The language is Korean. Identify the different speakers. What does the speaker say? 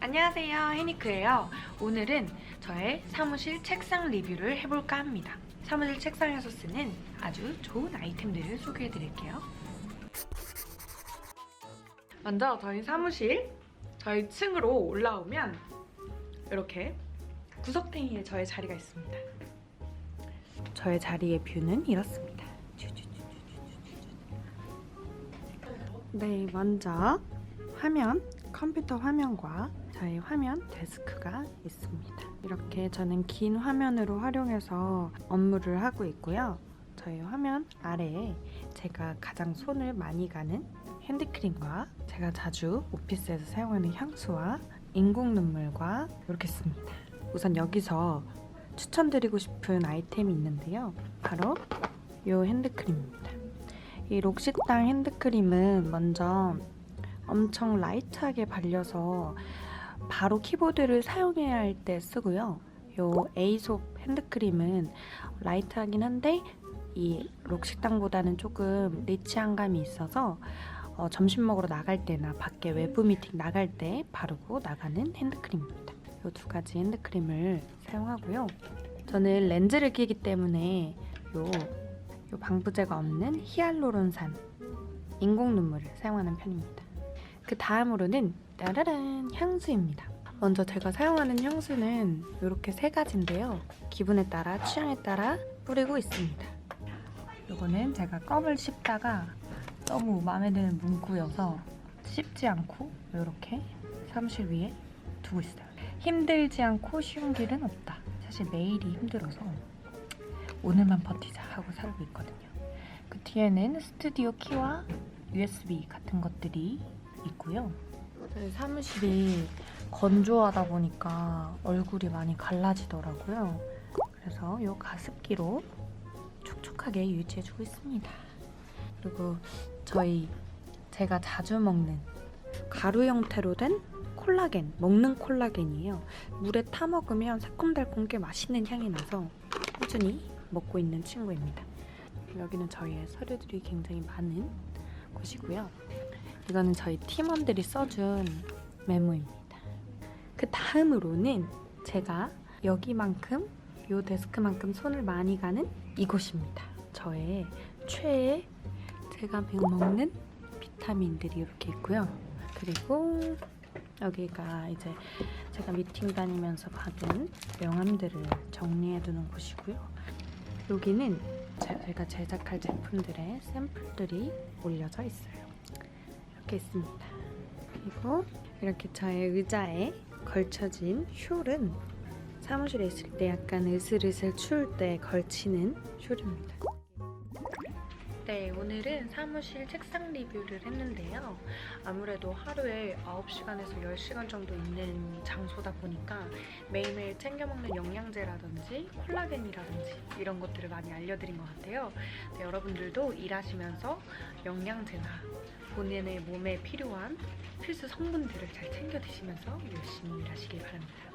Speaker 1: 안녕하세요 해니크예요. 오늘은 저의 사무실 책상 리뷰를 해볼까 합니다. 사무실 책상에서 쓰는 아주 좋은 아이템들을 소개해 드릴게요. 먼저 저희 사무실 저희 층으로 올라오면 이렇게 구석탱이에 저의 자리가 있습니다. 저의 자리의 뷰는 이렇습니다. 네 먼저 화면 컴퓨터 화면과 저희 화면 데스크가 있습니다. 이렇게 저는 긴 화면으로 활용해서 업무를 하고 있고요. 저희 화면 아래에 제가 가장 손을 많이 가는 핸드크림과 제가 자주 오피스에서 사용하는 향수와 인공 눈물과 이렇게 씁니다. 우선 여기서 추천드리고 싶은 아이템이 있는데요. 바로 이 핸드크림입니다. 이 록시땅 핸드크림은 먼저 엄청 라이트하게 발려서 바로 키보드를 사용해야 할 때 쓰고요. 요 에이솝 핸드크림은 라이트하긴 한데 이 록식당보다는 조금 리치한 감이 있어서 어, 점심 먹으러 나갈 때나 밖에 외부 미팅 나갈 때 바르고 나가는 핸드크림입니다. 이 두 가지 핸드크림을 사용하고요. 저는 렌즈를 끼기 때문에 요, 요 방부제가 없는 히알루론산 인공 눈물을 사용하는 편입니다. 그 다음으로는 따라란 향수입니다. 먼저 제가 사용하는 향수는 이렇게 세 가지인데요. 기분에 따라 취향에 따라 뿌리고 있습니다. 이거는 제가 껌을 씹다가 너무 마음에 드는 문구여서 씹지 않고 이렇게 사무실 위에 두고 있어요. 힘들지 않고 쉬운 길은 없다. 사실 매일이 힘들어서 오늘만 버티자 하고 살고 있거든요. 그 뒤에는 스튜디오 키와 USB 같은 것들이 있고요. 저희 사무실이 건조하다 보니까 얼굴이 많이 갈라지더라고요. 그래서 이 가습기로 촉촉하게 유지해주고 있습니다. 그리고 저희 제가 자주 먹는 가루 형태로 된 콜라겐, 먹는 콜라겐이에요. 물에 타 먹으면 새콤달콤 꽤 맛있는 향이 나서 꾸준히 먹고 있는 친구입니다. 여기는 저희의 서류들이 굉장히 많은 곳이고요. 이거는 저희 팀원들이 써준 메모입니다. 그 다음으로는 제가 여기만큼 요 데스크만큼 손을 많이 가는 이곳입니다. 저의 최애 제가 먹는 비타민들이 이렇게 있고요. 그리고 여기가 이제 제가 미팅 다니면서 받은 명함들을 정리해 두는 곳이고요. 여기는 제가 제작할 제품들의 샘플들이 올려져 있어요. 있습니다. 그리고 이렇게 저의 의자에 걸쳐진 숄은 사무실에 있을 때 약간 으슬으슬 추울 때 걸치는 숄입니다. 네, 오늘은 사무실 책상 리뷰를 했는데요. 아무래도 하루에 9시간에서 10시간 정도 있는 장소다 보니까 매일매일 챙겨 먹는 영양제라든지 콜라겐이라든지 이런 것들을 많이 알려드린 것 같아요. 네, 여러분들도 일하시면서 영양제나 본인의 몸에 필요한 필수 성분들을 잘 챙겨 드시면서 열심히 일하시길 바랍니다.